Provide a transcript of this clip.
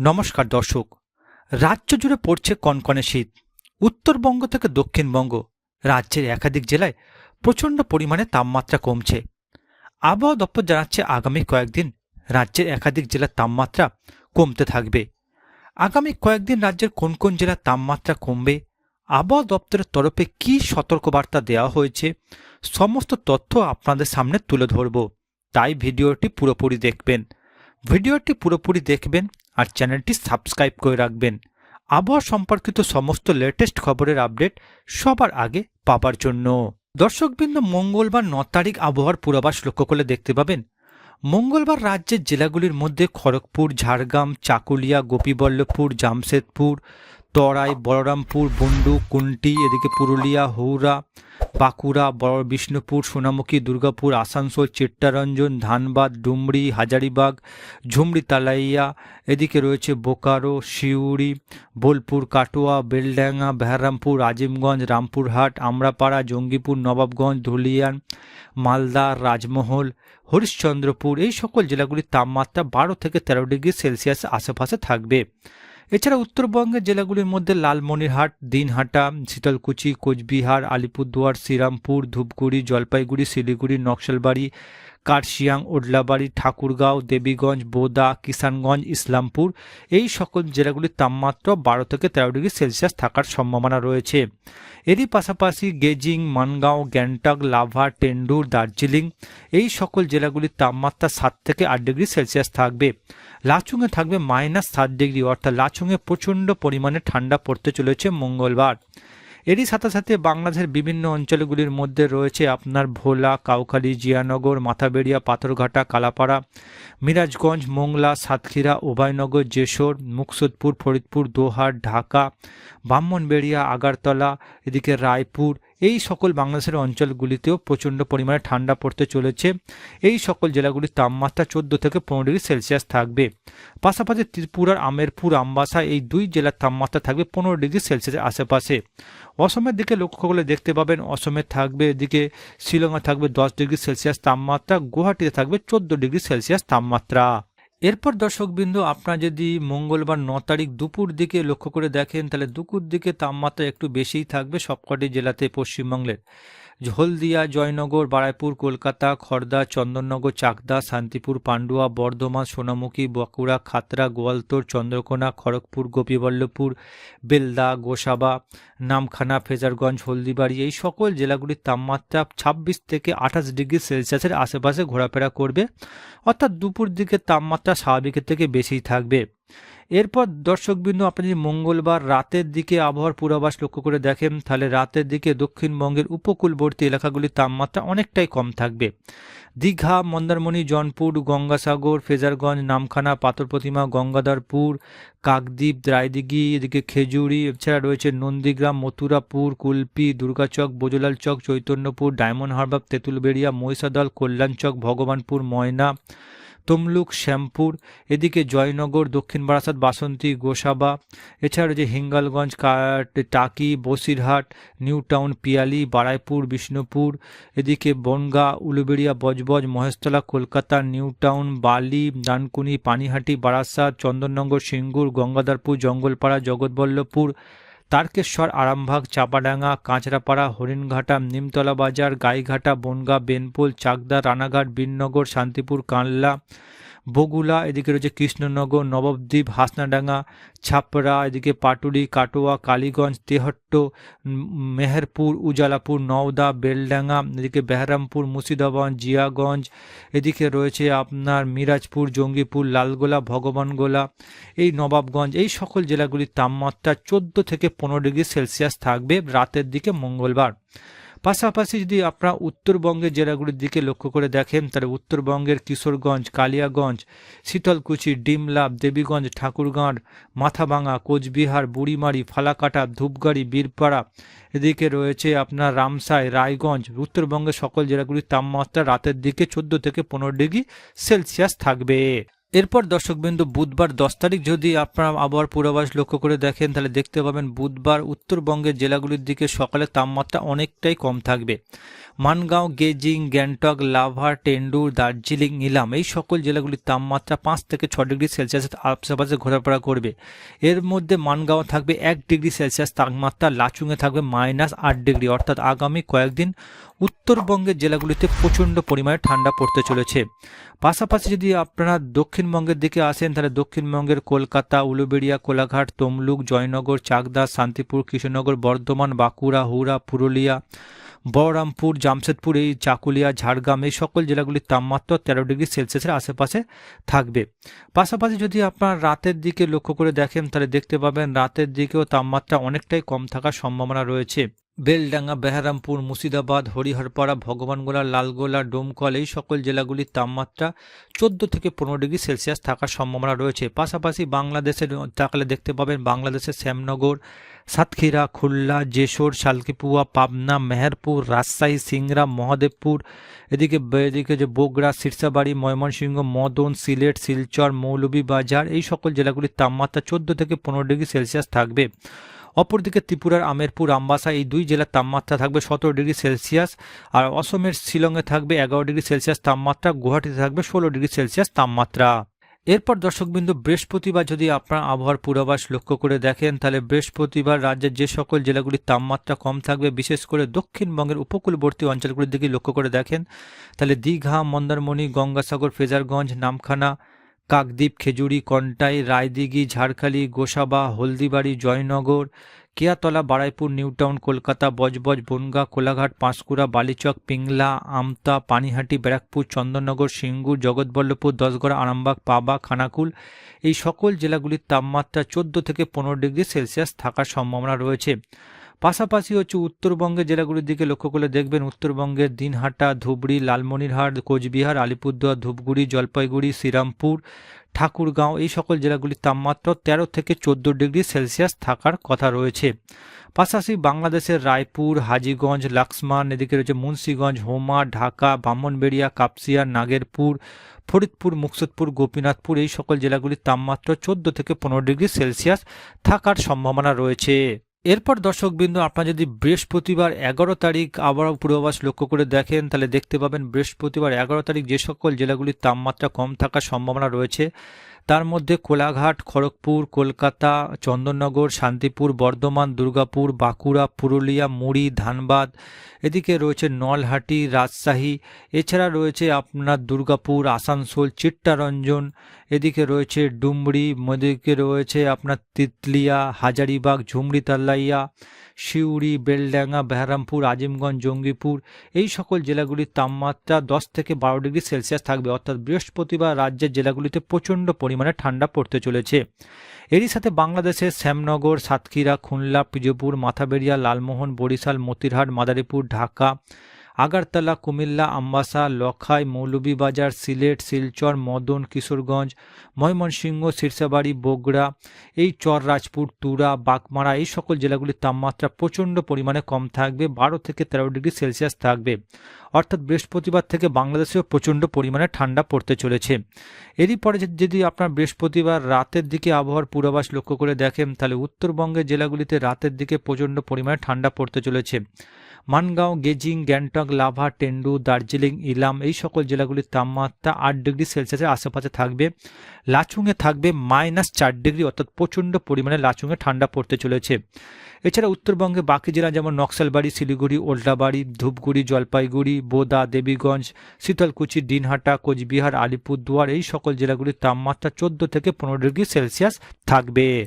নমস্কার দর্শক। রাজ্য জুড়ে পড়ছে কনকনে শীত। উত্তরবঙ্গ থেকে দক্ষিণবঙ্গ রাজ্যের একাধিক জেলায় প্রচণ্ড পরিমাণে তাপমাত্রা কমছে। আবহাওয়া দপ্তর জানাচ্ছে আগামী কয়েকদিন রাজ্যের একাধিক জেলার তাপমাত্রা কমতে থাকবে। আগামী কয়েকদিন রাজ্যের কোন কোন জেলার তাপমাত্রা কমবে, আবহাওয়া দপ্তরের তরফে কী সতর্কবার্তা দেওয়া হয়েছে, সমস্ত তথ্য আপনাদের সামনে তুলে ধরব। তাই ভিডিওটি পুরোপুরি দেখবেন। ভিডিওটি পুরোপুরি দেখবেন আর চ্যানেলটি সাবস্ক্রাইব করে রাখবেন। আবহাওয়া সম্পর্কিত সমস্ত লেটেস্ট খবরের আপডেট সবার আগে পাবার জন্য। দর্শকবৃন্দ, মঙ্গলবার ন তারিখ আবহাওয়ার পূর্বাভাস লক্ষ্য করলে দেখতে পাবেন। মঙ্গলবার রাজ্যের জেলাগুলির মধ্যে খড়গপুর, ঝাড়গ্রাম, চাকুলিয়া, গোপীবল্লভপুর, জামশেদপুর তরাই, বলরামপুর, বন্ডু, কুন্টি, এদিকে পুরুলিয়া হৌরা বাঁকুড়া, বড় বিষ্ণুপুর, সোনামুখী, দুর্গাপুর, আসানসোল, চিত্তারঞ্জন, ধানবাদ, ডুমরি, হাজারিবাগ ঝুমড়ি তালাইয়া, এদিকে রয়েছে বোকারো শিউড়ি বোলপুর, কাটোয়া, বেলডাঙ্গা, বেহারামপুর, আজিমগঞ্জ, রামপুরহাট, আমরাপাড়া, জঙ্গিপুর, নবাবগঞ্জ, ধুলিয়ান, মালদা, রাজমহল, হরিশ্চন্দ্রপুর, এই সকল জেলাগুলির তাপমাত্রা বারো থেকে তেরো ডিগ্রি সেলসিয়াস আশেপাশে থাকবে। এছাড়া উত্তরবঙ্গের জেলাগুলির মধ্যে লালমনিরহাট দিনহাটা শীতলকুচি কোচবিহার আলিপুরদুয়ার শ্রীরামপুর ধূপগুড়ি জলপাইগুড়ি শিলিগুড়ি নকশালবাড়ি কার্শিয়াং ওডলাবাড়ি ঠাকুরগাঁও, দেবীগঞ্জ, বোদা, কিষানগঞ্জ, ইসলামপুর এই সকল জেলাগুলির তাপমাত্রা বারো থেকে তেরো ডিগ্রি সেলসিয়াস থাকার সম্ভাবনা রয়েছে। এরই পাশাপাশি গেজিং, মানগাঁও, গ্যাংটক, লাভা, টেন্ডুর, দার্জিলিং এই সকল জেলাগুলির তাপমাত্রা সাত থেকে আট ডিগ্রি সেলসিয়াস থাকবে। লাচুংয়ে থাকবে মাইনাস সাত ডিগ্রি, অর্থাৎ লাচুংয়ে প্রচণ্ড পরিমাণে ঠান্ডা পড়তে চলেছে মঙ্গলবার। এরই সাথে সাথে বাংলাদেশের বিভিন্ন অঞ্চলগুলির মধ্যে রয়েছে আপনার ভোলা, কাউখালী, জিয়ানগর, মাথাবেড়িয়া, পাথরঘাটা, কালাপাড়া, মিরাজগঞ্জ, মোংলা, সাতক্ষীরা, উভয়নগর, যেশোর, মুকসুদপুর, ফরিদপুর, দোহার, ঢাকা, ব্রাহ্মণবেড়িয়া, আগারতলা, এদিকে রায়পুর এই সকল বাংলাদেশের অঞ্চলগুলিতেও প্রচণ্ড পরিমাণে ঠান্ডা পড়তে চলেছে। এই সকল জেলাগুলির তাপমাত্রা চোদ্দ থেকে পনেরো ডিগ্রি সেলসিয়াস থাকবে। পাশাপাশি ত্রিপুরার আমেরপুর, আমবাসা এই দুই জেলার তাপমাত্রা থাকবে পনেরো ডিগ্রি সেলসিয়াসের আশেপাশে। অসমের দিকে লক্ষ্য করলে দেখতে পাবেন অসমে থাকবে এদিকে শিলংয়ে থাকবে দশ ডিগ্রি সেলসিয়াস তাপমাত্রা, গুয়াহাটিতে থাকবে চোদ্দ ডিগ্রি সেলসিয়াস তাপমাত্রা। এরপর দর্শকবৃন্দ, আপনারা যদি মঙ্গলবার ন তারিখ দুপুর দিকে লক্ষ্য করে দেখেন, তাহলে দুপুর দিকে তাপমাত্রা একটু বেশিই থাকবে সবকটি জেলাতে পশ্চিমবঙ্গের। হলদিয়া জয়নগর, বারাইপুর, কলকাতা খড়দা চন্দননগর, চাকদা, শান্তিপুর, পান্ডুয়া, বর্ধমান, সোনামুখী, বাঁকুড়া খাতড়া গোয়ালতোর, চন্দ্রকোনা, খড়গপুর, গোপীবল্লভপুর, বেলদা, গোসাবা, নামখানা, ফেজারগঞ্জ, হলদিবাড়ি এই সকল জেলাগুলির তাপমাত্রা ছাব্বিশ থেকে আঠাশ ডিগ্রি সেলসিয়াসের আশেপাশে ঘোরাফেরা করবে। অর্থাৎ দুপুর দিকে তাপমাত্রা স্বাভাবিকের থেকে বেশিই থাকবে। এরপর দর্শকবিন্দু আপনি যদি মঙ্গলবার রাতের দিকে আবহাওয়ার পূর্বাভাস লক্ষ্য করে দেখেন, তাহলে রাতের দিকে দক্ষিণবঙ্গের উপকূলবর্তী এলাকাগুলির তাপমাত্রা অনেকটাই কম থাকবে। দীঘা, মন্দারমণি, জনপুর, গঙ্গাসাগর, ফেজারগঞ্জ, নামখানা পাথর প্রতিমা গঙ্গাধরপুর, কাকদ্বীপ, রায়দিঘি, এদিকে খেজুরি, এছাড়া রয়েছে নন্দীগ্রাম, মথুরাপুর, কুলপি, দুর্গাচক, বোজলাল চক, চৈতন্যপুর, ডায়মন্ড হারবার, তেঁতুলবেড়িয়া, মহিষাদল, কল্যাণচক, ভগবানপুর, ময়না তমলুক, শ্যামপুর, এদিকে জয়নগর, দক্ষিণ বারাসাত, বাসন্তী, গোসাবা, এছাড়া যে হিঙ্গলগঞ্জ টাকি, বসিরহাট নিউ টাউন পিয়ালি, বারাইপুর, বিষ্ণুপুর, এদিকে বনগা, উলুবেড়িয়া, বজবজ, মহেশতলা, কলকাতা নিউ টাউন বালি, ডানকুনি, পানিহাটি, বারাসাত, চন্দননগর, সিঙ্গুর, গঙ্গাধরপুর, জঙ্গলপাড়া, জগৎবল্লভপুর তারকেশ্বর, আরামবাগ, চাপাডাঙ্গা, কাঁচরাপাড়া, হরিণঘাটা, নিমতলা বাজার, গাইঘাটা, বনগা, বেনপুল, চাকদা, রানাঘাট বিননগর শান্তিপুর, কানলা বগুলা, এদিকে রয়েছে কৃষ্ণনগর, নবদ্বীপ, হাসনাডাঙ্গা, ছাপড়া, এদিকে পাটুলি, কাটোয়া, কালীগঞ্জ, তেহট্ট মেহেরপুর, উজালাপুর, নওদা, বেলডাঙ্গা, এদিকে বেহরামপুর, মুর্শিদাবাদ, জিয়াগঞ্জ, এদিকে রয়েছে আপনার মিরাজপুর, জঙ্গিপুর, লালগোলা, ভগবানগোলা, এই নবাবগঞ্জ, এই সকল জেলাগুলির তাপমাত্রা চোদ্দ থেকে পনেরো ডিগ্রি সেলসিয়াস থাকবে রাতের দিকে মঙ্গলবার। পাশাপাশি যদি আপনারা উত্তরবঙ্গের জেলাগুলির দিকে লক্ষ্য করে দেখেন, তাহলে উত্তরবঙ্গের কিশোরগঞ্জ, কালিয়াগঞ্জ, শীতলকুচি ডিমলাভ দেবীগঞ্জ ঠাকুরগাঁড় মাথাভাঙা, কোচবিহার, বুড়িমারি, ফালাকাটা, ধূপগাড়ি, বীরপাড়া, এদিকে রয়েছে আপনার রামসাই, রায়গঞ্জ। উত্তরবঙ্গের সকল জেলাগুলির তাপমাত্রা রাতের দিকে চোদ্দ থেকে পনেরো ডিগ্রি সেলসিয়াস থাকবে। এরপর দর্শকবিন্দু, বুধবার দশ তারিখ, যদি আপনারা আবহাওয়ার পূর্বাভাস লক্ষ্য করে দেখেন, তাহলে দেখতে পাবেন বুধবার উত্তরবঙ্গের জেলাগুলির দিকে সকালে তাপমাত্রা অনেকটাই কম থাকবে। মানগাঁও, গেজিং, গ্যাংটক, লাভার, টেন্ডুর, দার্জিলিং ইলাম এই সকল জেলাগুলির তাপমাত্রা পাঁচ থেকে ছ ডিগ্রি সেলসিয়াসের আশেপাশে ঘোরাফেরা করবে। এর মধ্যে মানগাঁও থাকবে এক ডিগ্রি সেলসিয়াস, তাপমাত্রা লাচুঙে থাকবে মাইনাস আট ডিগ্রি, অর্থাৎ আগামী কয়েকদিন উত্তরবঙ্গের জেলাগুলিতে প্রচণ্ড পরিমাণে ঠান্ডা পড়তে চলেছে। পাশাপাশি যদি আপনারা দক্ষিণবঙ্গের দিকে আসেন, তাহলে দক্ষিণবঙ্গের কলকাতা, উলুবেড়িয়া, কোলাঘাট, তমলুক, জয়নগর, চাকদা, শান্তিপুর কৃষ্ণনগর বর্ধমান, বাঁকুড়া হুড়া পুরুলিয়া, বহরমপুর, জামশেদপুর, এই চাকুলিয়া, ঝাড়গ্রাম, এই সকল জেলাগুলির তাপমাত্রা তেরো ডিগ্রি সেলসিয়াসের আশেপাশে থাকবে। পাশাপাশি যদি আপনার রাতের দিকে লক্ষ্য করে দেখেন, তাহলে দেখতে পাবেন রাতের দিকেও তাপমাত্রা অনেকটাই কম থাকার সম্ভাবনা রয়েছে। বেলডাঙ্গা, বেহারামপুর, মুর্শিদাবাদ, হরিহরপাড়া, ভগবানগোলা, লালগোলা, ডোমকল এই সকল জেলাগুলির তাপমাত্রা চোদ্দ থেকে পনেরো ডিগ্রি সেলসিয়াস থাকার সম্ভাবনা রয়েছে। পাশাপাশি বাংলাদেশের তাকালে দেখতে পাবেন বাংলাদেশের শ্যামনগর, সাতক্ষীরা, খুলনা, যশোর, শালকিপুয়া, পাবনা, মেহেরপুর, রাজশাহী, সিংড়া, মহাদেবপুর, এদিকে এদিকে যে বগুড়া, সিরসাবাড়ি, ময়মনসিংহ, মদন, সিলেট, শিলচর, মৌলভীবাজার এই সকল জেলাগুলির তাপমাত্রা চোদ্দ থেকে পনেরো ডিগ্রি সেলসিয়াস থাকবে। অপরদিকে ত্রিপুরার আমেরপুর আমবাসা এই দুই জেলার তাপমাত্রা থাকবে সতেরো ডিগ্রি সেলসিয়াস আর অসমের শিলংয়ে থাকবে এগারো ডিগ্রি সেলসিয়াস তাপমাত্রা, গুয়াহাটিতে থাকবে ষোলো ডিগ্রি সেলসিয়াস তাপমাত্রা। এরপর দর্শকবিন্দু, বৃহস্পতিবার যদি আপনার আবহাওয়ার পূর্বাভাস লক্ষ্য করে দেখেন, তাহলে বৃহস্পতিবার রাজ্যের যে সকল জেলাগুলির তাপমাত্রা কম থাকবে, বিশেষ করে দক্ষিণবঙ্গের উপকূলবর্তী অঞ্চলগুলির দিকে লক্ষ্য করে দেখেন, তাহলে দীঘা, মন্দারমণি, গঙ্গাসাগর, ফেজারগঞ্জ, নামখানা কাকদ্বীপ, খেজুরি, কন্টাই, রায়দিঘি, ঝাড়খালি, গোসাবা, হলদিবাড়ি, জয়নগর, কেয়াতলা, বারাইপুর, নিউটাউন, কলকাতা, বজবজ, বনগা, কোলাঘাট, পাঁশকুড়া, বালিচক, পিংলা, আমতা, পানিহাটি, ব্যারাকপুর, চন্দননগর, সিঙ্গুর, জগৎবল্লভপুর, দশগড়া, আরামবাগ, পাবা, খানাকুল। এই সকল জেলাগুলির তাপমাত্রা চোদ্দ থেকে পনেরো ডিগ্রি সেলসিয়াস থাকার সম্ভাবনা রয়েছে। পাশাপাশি হচ্ছে উত্তরবঙ্গের জেলাগুলির দিকে লক্ষ্য করলে দেখবেন উত্তরবঙ্গের দিনহাটা, ধুবড়ি, লালমনিরহাট, কোচবিহার, আলিপুরদুয়ার, ধূপগুড়ি, জলপাইগুড়ি, শ্রীরামপুর, ঠাকুরগাঁও এই সকল জেলাগুলির তাপমাত্রা তেরো থেকে চোদ্দ ডিগ্রি সেলসিয়াস থাকার কথা রয়েছে। পাশাপাশি বাংলাদেশের রায়পুর, হাজিগঞ্জ, লাক্সমান, এদিকে রয়েছে মুন্সীগঞ্জ, হোমা, ঢাকা ব্রাহ্মণবেড়িয়া কাপসিয়া, নাগেরপুর, ফরিদপুর, মুকসুদপুর, গোপীনাথপুর এই সকল জেলাগুলির তাপমাত্রা চোদ্দ থেকে পনেরো ডিগ্রি সেলসিয়াস থাকার সম্ভাবনা রয়েছে। এরপর দর্শকবৃন্দ, আপনার যদি বৃহস্পতিবার এগারো তারিখ আবার পূর্বাভাস লক্ষ্য করে দেখেন, তাহলে দেখতে পাবেন বৃহস্পতিবার এগারো তারিখ যে সকল জেলাগুলির তাপমাত্রা কম থাকার সম্ভাবনা রয়েছে। তার মধ্যে কোলাঘাট, খড়গপুর, কলকাতা, চন্দননগর, শান্তিপুর, বর্ধমান, দুর্গাপুর, বাঁকুড়া, পুরুলিয়া, মুড়ি, ধানবাদ, এদিকে রয়েছে নলহাটি, রাজশাহী, এছাড়া রয়েছে আপনার দুর্গাপুর, আসানসোল চিট্টারঞ্জন এদিকে রয়েছে ডুমরি, এদিকে রয়েছে আপনার তিতলিয়া, হাজারিবাগ ঝুমরি তাল্লাইয়া সিউড়ি, বেলডাঙ্গা, বেহারামপুর, আজিমগঞ্জ, জঙ্গিপুর, এই সকল জেলাগুলির তাপমাত্রা দশ থেকে বারো ডিগ্রি সেলসিয়াস থাকবে। অর্থাৎ বৃহস্পতিবার রাজ্যের জেলাগুলিতে প্রচণ্ড পরিমাণে ঠান্ডা পড়তে চলেছে। এরই সাথে বাংলাদেশের শ্যামনগর, সাতক্ষীরা, খুলনা পিজপুর মাথাবেড়িয়া লালমোহন, বরিশাল, মতিরহাট, মাদারীপুর, ঢাকা আগারতলা, কুমিল্লা, আম্বাসা, লখাই, মৌলভীবাজার, সিলেট, শিলচর, মদন, কিশোরগঞ্জ, ময়মনসিংহ শীর্ষাবাড়ি বগুড়া, এই চররাজপুর তুরা, বাগমারা, এই সকল জেলাগুলির তাপমাত্রা প্রচণ্ড পরিমাণে কম থাকবে, বারো থেকে তেরো ডিগ্রি সেলসিয়াস থাকবে। অর্থাৎ বৃহস্পতিবার থেকে বাংলাদেশেও প্রচণ্ড পরিমাণে ঠান্ডা পড়তে চলেছে। এরই পরে যদি আপনার বৃহস্পতিবার রাতের দিকে আবহাওয়ার পূর্বাভাস লক্ষ্য করে দেখেন, তাহলে উত্তরবঙ্গের জেলাগুলিতে রাতের দিকে প্রচণ্ড পরিমাণে ঠান্ডা পড়তে চলেছে। মানগাঁও, গেজিং, গ্যাংটক, লাভা, টেন্ডু, দার্জিলিং, ইলাম এই সকল জেলাগুলির তাপমাত্রা আট ডিগ্রি সেলসিয়াসের আশেপাশে থাকবে। লাচুংয়ে থাকবে মাইনাস চার ডিগ্রি, অর্থাৎ প্রচণ্ড পরিমাণে লাচুংয়ে ঠান্ডা পড়তে চলেছে। এছাড়া উত্তরবঙ্গে বাকি জেলা যেমন নকশালবাড়ি, শিলিগুড়ি, ওল্টাবাড়ি, ধূপগুড়ি, জলপাইগুড়ি, বোদা, দেবীগঞ্জ, শীতলকুচি, দিনহাটা, কোচবিহার, আলিপুরদুয়ার এই সকল জেলাগুলির তাপমাত্রা চোদ্দ থেকে পনেরো ডিগ্রি সেলসিয়াস থাকবে।